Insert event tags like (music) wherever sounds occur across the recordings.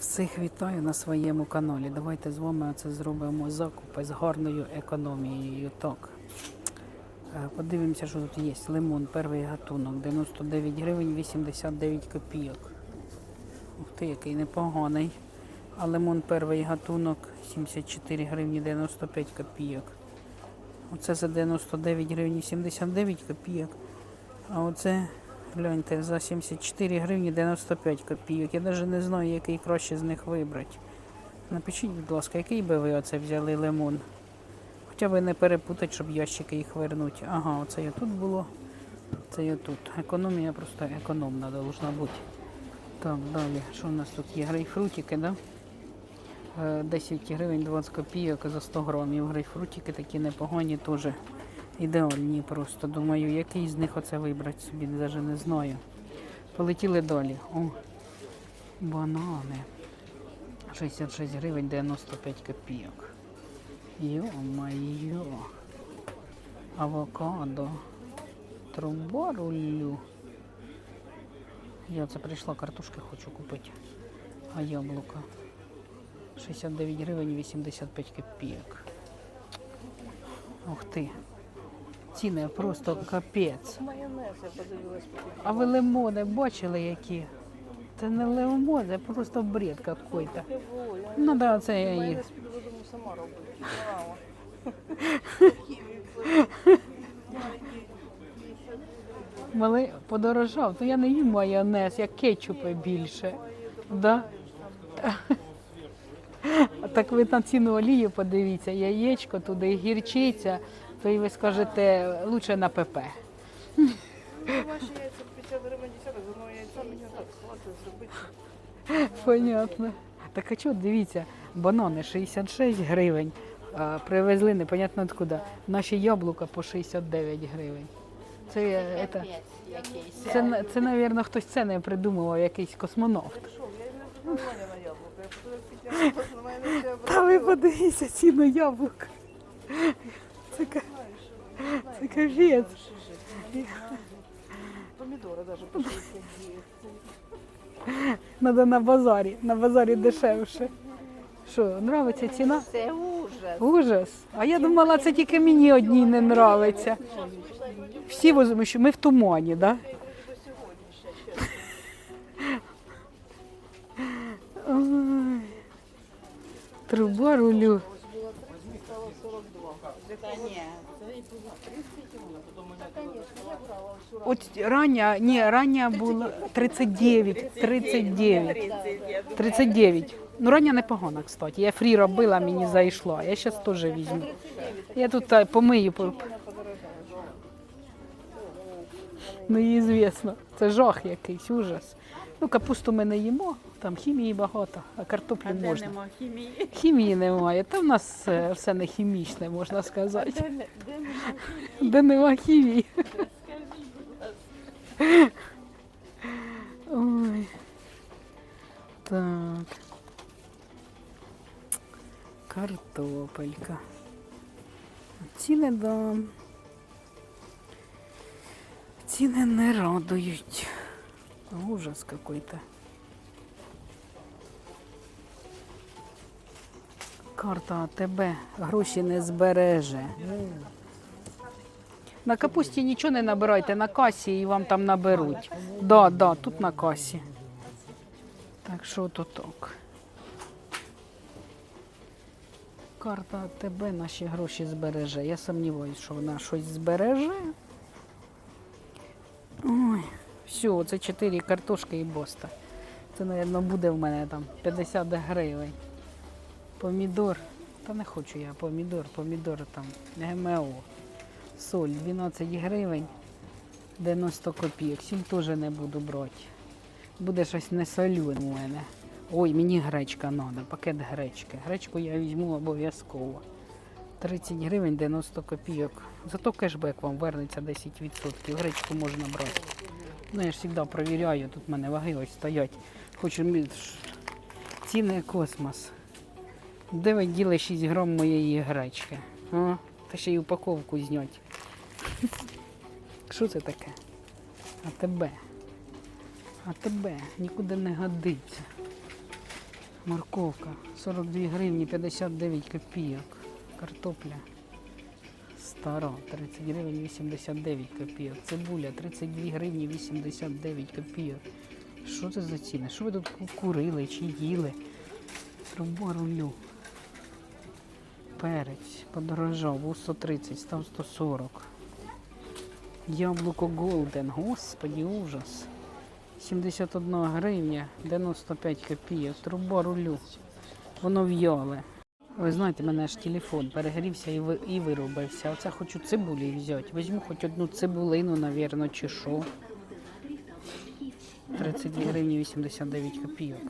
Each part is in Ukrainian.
Всіх вітаю на своєму каналі. Давайте з вами це зробимо закупи з гарною економією. Так. Е, Подивимося, що тут є. Лимон, перший гатунок, 99 гривень 89 копійок. Ух ти, який непоганий. А лимон перший гатунок 74 гривні 95 копійок. Оце за 99 гривень 79 копійок. А оце, гляньте, за 74 гривні 95 копійок. Я навіть не знаю, який краще з них вибрати. Напишіть, будь ласка, який би ви оце взяли лимон? Хоча б не перепутати, щоб ящики їх вернути. Ага, оце я тут було. Це я тут. Економія просто економна должна бути. Так, далі. Що в нас тут є? Грейпфрутики, да? Е, 10 гривень 20 копійок за 100 грамів. Грейпфрутики такі непогані теж. Ідеальні просто. Думаю, який з них оце вибрати собі, навіть не знаю. Полетіли далі. О, банани. 66 гривень 95 копійок. Йо-майо. Авокадо. Труба рулю. Я це прийшла, картошки хочу купити. А яблука. 69 гривень 85 копійок. Ух ти. Ціни просто капець. А ви лимони бачили які? Це не лимон, це просто бред какой-то. Ну да, це я їх. Мало. Подорожав, то я не їм майонез, я кетчупи більше. Да? Так ви на ціну олію подивіться, яєчко туди, гірчиця, то і ви скажете, лучше на ПП. Ваші яйця 50 гривень десяток, з одного яйця мені так зробити. Понятно. Так а чого, дивіться, банани 66 гривень, а привезли непонятно откуда. Наші яблука по 69 гривень. Це, е, це, це, це, мабуть, хтось це не придумував, якийсь космонавт. Що, я не знаю на яблуко. Я на мене Та ви подивіться ціну яблук. Це, це капець. Помідори навіть по 60 Надо на базарі. На базарі дешевше. Що, нравиться ціна? Це ужас. Ужас. А я думала, це тільки мені одній не нравиться. Всі возимо, що ми в тумані, так? Да? Труба рулю. Та ні, це і було 30 Та, звісно, я брала всю От рання, ні, рання було 39, 39. 39. Ну, рання непогана, кстати. Я фрі робила, мені зайшло. Я зараз теж візьму. Я тут е, помию. по- Ну, звісно, це жах якийсь, ужас. Ну, капусту ми не їмо, там хімії багато, а картоплі картоплю можна. нема хімії. Хімії немає, та в нас е, все не хімічне, можна сказати. Де, не- де нема Де нема хімії. Ой. Так. Картопелька. Ціни да. Ціни не радують. Ужас какой-то. Карта АТБ гроші не збереже. На капусті нічого не набирайте на касі і вам там наберуть. Да, да, тут на касі. Так що то так. Карта АТБ наші гроші збереже. Я сумніваюся, що вона щось збереже. Ой, все, це 4 картошки і боста. Це, мабуть, буде в мене там 50 гривень. Помідор. Та не хочу я помідор, помідор там ГМО. Соль 12 гривень 90 копійок. Сіль теж не буду брати. Буде щось не солю у мене. Ой, мені гречка треба, пакет гречки. Гречку я візьму обов'язково. 30 гривень 90 копійок. Зато кешбек вам вернеться 10%. Гречку можна брати. Ну, я ж завжди перевіряю, тут в мене ваги ось стоять. Хочу ціни космос. Де ви діли 6 грам моєї гречки? А? Та ще й упаковку зняти. (laughs) Що це таке? А тебе? А тебе нікуди не годиться. Морковка 42 гривні 59 копійок. Картопля стара 30 гривень 89 копійок. Цибуля 32 гривні 89 копійок. Що це за ціни? Що ви тут курили чи їли? Труба рулю. Перець подорожав, був 130, став 140. Яблуко Голден, господі, ужас. 71 гривня, 95 копійок. Труба рулю. Воно в'яле. Ви знаєте, мене ж телефон перегрівся і, ви, і вирубився. Оце хочу цибулі взяти. Візьму хоч одну цибулину, навірно, чи що. 32 гривні 89 копійок.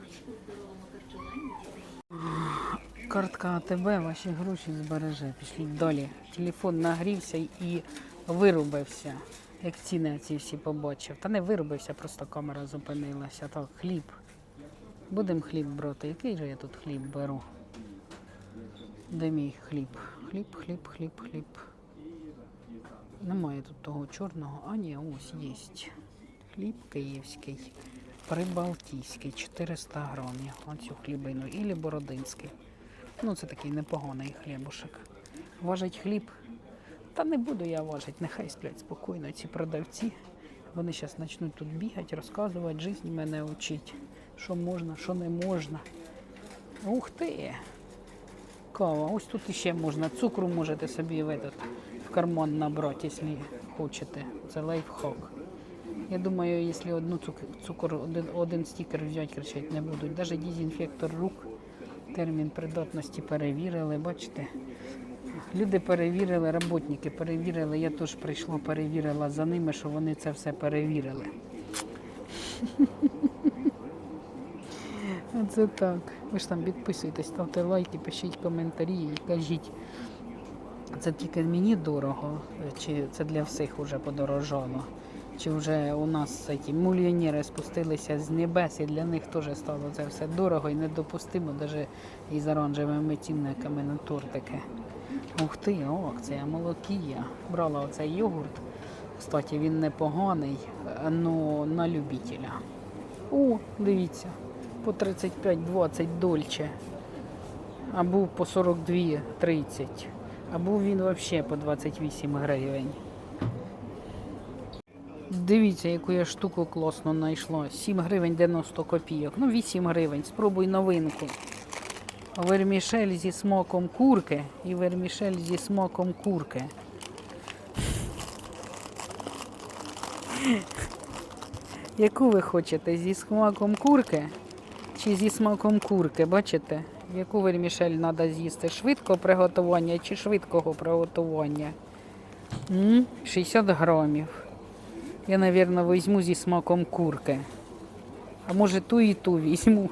Картка АТБ ваші гроші збереже. Пішліть далі. Телефон нагрівся і вирубився. Як ціни ці всі побачив. Та не вирубився, просто камера зупинилася. Так, хліб. Будемо хліб брати. Який же я тут хліб беру? Де мій хліб? Хліб, хліб, хліб, хліб. Немає тут того чорного. А ні, ось є. Хліб київський, прибалтійський, 400 грамів. Оцю хлібину. Ілі бородинський. Ну, це такий непоганий хлібушек. Важить хліб. Та не буду я важити, нехай сплять спокійно ці продавці. Вони зараз почнуть тут бігати, розказувати, життя мене вчить, що можна, що не можна. Ух ти! Кава. Ось тут іще можна. Цукру можете собі в, в карман набрати, якщо хочете. Це лайфхак. Я думаю, якщо одну цук- цукор, один, один стікер взяти, кричать не будуть. Навіть дезінфектор рук, термін придатності перевірили, бачите. Люди перевірили, роботники перевірили. Я теж прийшла, перевірила за ними, що вони це все перевірили. (laughs) Оце так. Ви ж там підписуйтесь, ставте лайки, пишіть коментарі і кажіть. Це тільки мені дорого, чи це для всіх вже подорожало? Чи вже у нас ці мільйонери спустилися з небес і для них теж стало це все дорого і недопустимо, навіть із оранжевими цінниками на тортики. Ух ти, о, акція молокія. Брала оцей йогурт. Кстати, він непоганий, але на любителя. О, дивіться, по 35-20 дольче. А був по 42-30. А він взагалі по 28 гривень. Дивіться, яку я штуку класно знайшла. 7 гривень 90 копійок. Ну, 8 гривень. Спробуй новинку. Вермішель зі смаком курки і вермішель зі смаком курки. (laughs) Яку ви хочете? Зі смаком курки чи зі смаком курки? Бачите? Яку вермішель треба з'їсти? Швидкого приготування чи швидкого приготування? М? 60 грамів. Я, мабуть, візьму зі смаком курки. А може ту і ту візьму.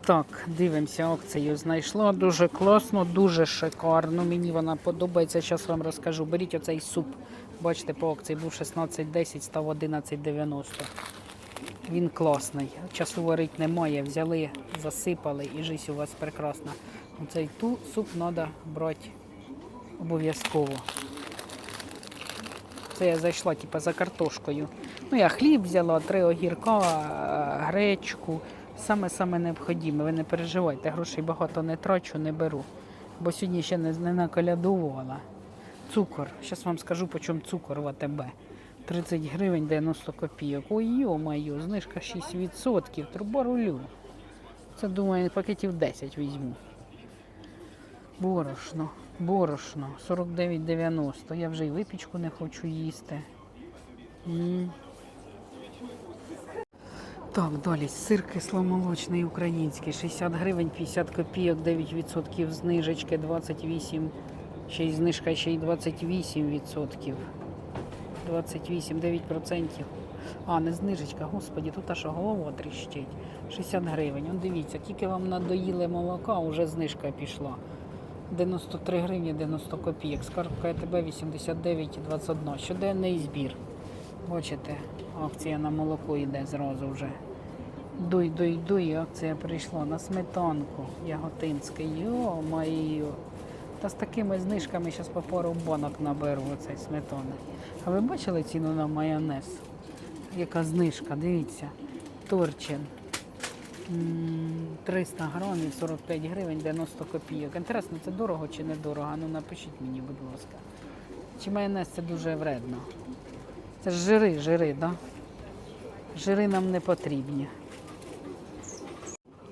Так, дивимося, акцію знайшла. Дуже класно, дуже шикарно. Мені вона подобається. Зараз вам розкажу. Беріть оцей суп. Бачите, по акції був 16,10, став 11,90. Він класний. Часу варити немає. Взяли, засипали і життя у вас прекрасна. Оцей ту суп треба брати обов'язково. Це я зайшла типу, за картошкою. Ну, я хліб взяла, три огірка, е, гречку. Саме-саме необхідне. Ви не переживайте, грошей багато не трачу, не беру. Бо сьогодні ще не, не наколядувала. Цукор. Зараз вам скажу, по чому цукор в АТБ. 30 гривень 90 копійок. Ой, йо-моє, знижка 6%. Труба рулю. Це, думаю, пакетів 10 візьму. Борошно, борошно, 49,90. Я вже й випічку не хочу їсти. М. Так, далі сир кисломолочний український, 60 гривень, 50 копійок, 9% знижечки, 28, ще й знижка ще й 28%. 28, 9%. А, не знижечка, господі, тут аж голова тріщить. 60 гривень. Он дивіться, тільки вам надоїли молока, вже знижка пішла. 93 гривні 90 копійок. Скарбка ТБ 89,21. Щоденний збір. Бачите, акція на молоко йде зразу вже. Дуй, дуй, дуй, акція прийшла на сметанку Яготинське. Йо-моє. Та з такими знижками зараз по пару банок наберу оцей сметани. А ви бачили ціну на майонез? яка знижка, дивіться. Торчин. М, 300 грамів, 45 гривень, 90 копійок. Інтересно, це дорого чи не дорого? Ну напишіть мені, будь ласка. Чи майонез це дуже вредно? Це ж жири, жири, да? Жири нам не потрібні.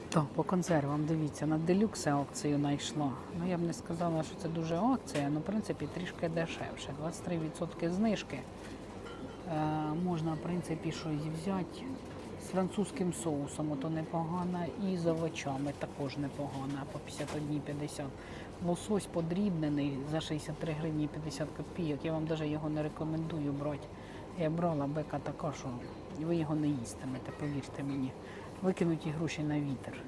То, по консервам, дивіться, на делюкс акцію знайшла. Ну, я б не сказала, що це дуже акція, але в принципі трішки дешевше. 23% знижки. Е, можна, в принципі, щось взяти з французьким соусом, то непогано, і з овочами також непогано, по 51,50. Лосось подрібнений за 63 гривні 50 копійок. Я вам навіть його не рекомендую брати. Я брала бека така, що ви його не їстимете, повірте мені. Викинуті гроші на вітер.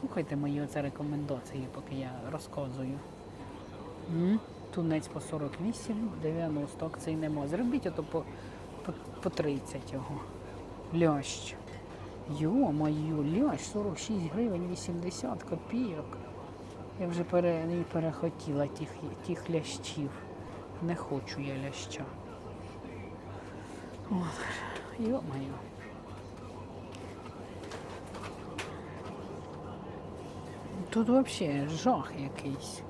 Слухайте мої оце рекомендації, поки я розказую. Тунець по 48, 90, акцій нема. Зробіть ото по, по, по 30 його. Лящ. Йо-моє, лящ 46 гривень 80 копійок. Я вже пере, не перехотіла тих, тих лящів. Не хочу я ляща. Йо-моє. Тут взагалі жах якийсь.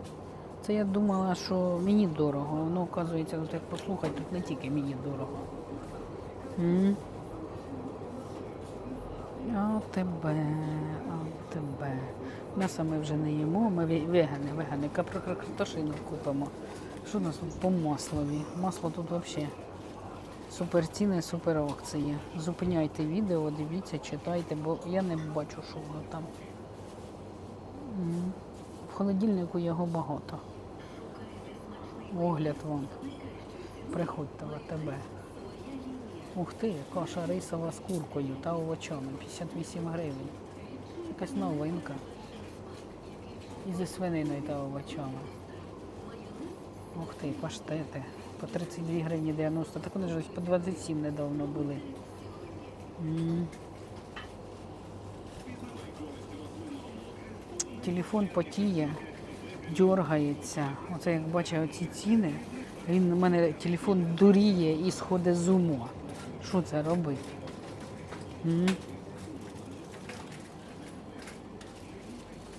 Це я думала, що мені дорого. Воно, оказується, от як послухати, тут не тільки мені дорого. М? А тебе, а тебе. М'ясо ми вже не їмо, ми ве- вегани, вегани. Картошину купимо. Що у нас тут по маслові? Масло тут взагалі супер ціни, супер акції. Зупиняйте відео, дивіться, читайте, бо я не бачу, що воно там. В холодильнику його багато. Огляд вам. Приходьте в АТБ. Ух ти, каша рисова з куркою та овочами. 58 гривень. Якась новинка. І зі свининою та овочами. Ух ти, паштети. По 32 гривні 90. Так вони ж ось по 27 недавно були. М. Телефон потіє, дергається. Оце як бачу оці ціни. Він у мене телефон дуріє і сходить з ума. Що це робить? М?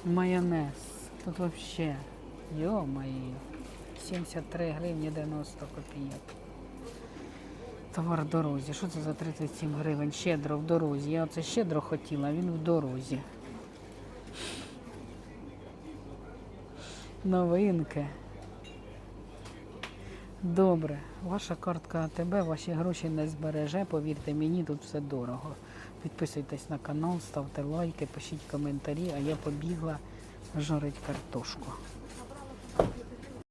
Майонез. Тут взагалі. Йо-моє. 73 гривні 90 копійок. Товар в дорозі. Що це за 37 гривень? Щедро в дорозі. Я оце щедро хотіла, він в дорозі. Новинки. Добре, ваша картка АТБ ваші гроші не збереже, повірте мені, тут все дорого. Підписуйтесь на канал, ставте лайки, пишіть коментарі, а я побігла жарить картошку.